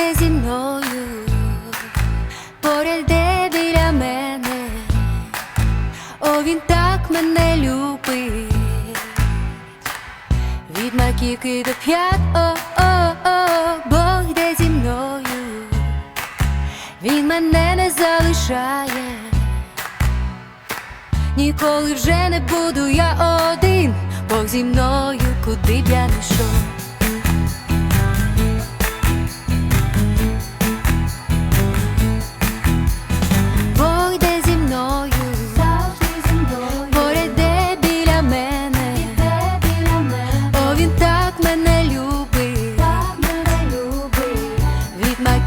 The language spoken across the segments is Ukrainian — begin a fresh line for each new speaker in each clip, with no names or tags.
йде зі мною, поряд де біля мене, о, він так мене любить, від маківки до п'ят, о, о, о, Бог йде зі мною, він мене не залишає. Ніколи вже не буду я один, Бог зі мною, куди б я не йшов.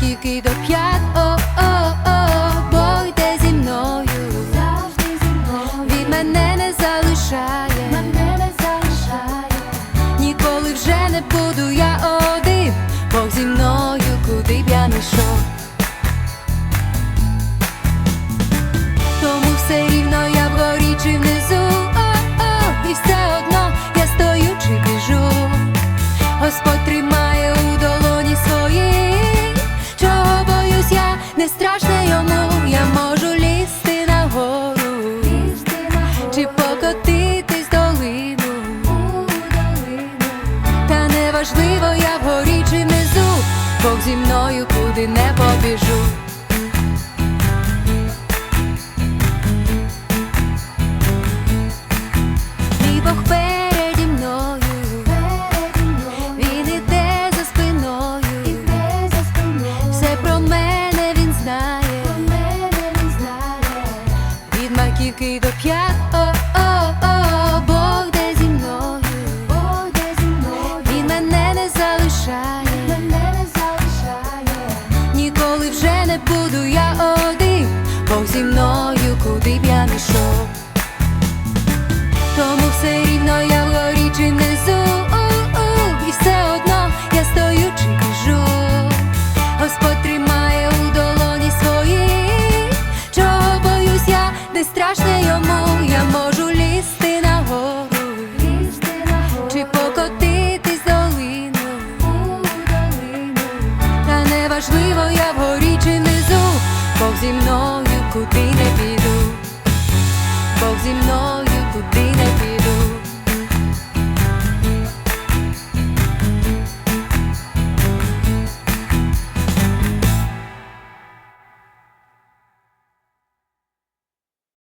Від маківки до п'ят, о, о, о, Бог йде зі мною, завжди зі мною, він мене не залишає, мене не залишає, ніколи вже не буду я один, Бог зі мною, куди б я не йшов. Неважливо, я вгорі чи внизу, Бог зі мною куди не побіжу. Бог переді мною, він іде за спиною, все про мене він знає, від маківки до п'ят, о, буду я один, Бог зі мною, куди б я не йшов. Тому все рівно я вгорі чи внизу, і все одно я стою чи біжу. Господь тримає у долоні свої, чого боюсь я, не страшно йому, я можу лізти нагору, чи покотитись долину, та неважливо, я куди не піду, Бог зі мною куди.